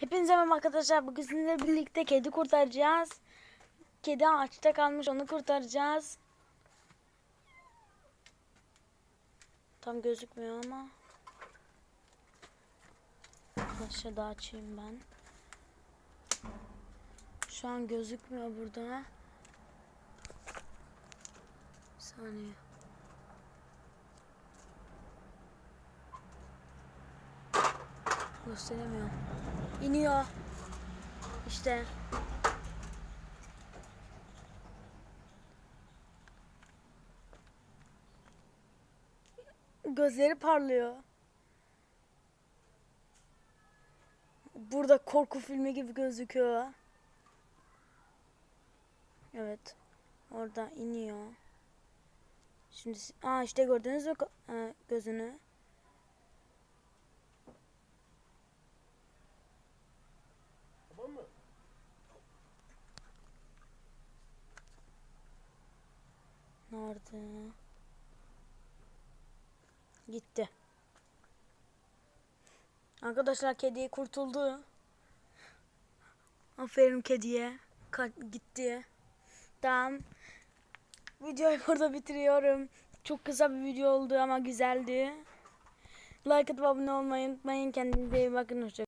Hepinize merhaba arkadaşlar. Bugün sizinle birlikte kedi kurtaracağız. Kedi ağaçta kalmış onu kurtaracağız. Tam gözükmüyor ama. Aşağıda açayım ben. Şu an gözükmüyor burada. Bir saniye. Gösteremiyorum. İniyor. İşte. Gözleri parlıyor. Burada korku filmi gibi gözüküyor. Evet. Orada iniyor. Şimdi aa işte gördünüz mü e, gözünü? Nerede? Gitti. Arkadaşlar kediye kurtuldu. Aferin kediye. Ka- gitti. Tamam. Videoyu burada bitiriyorum. Çok kısa bir video oldu ama güzeldi. Like atıp abone olmayı unutmayın. Kendinize iyi bakın. Hoşça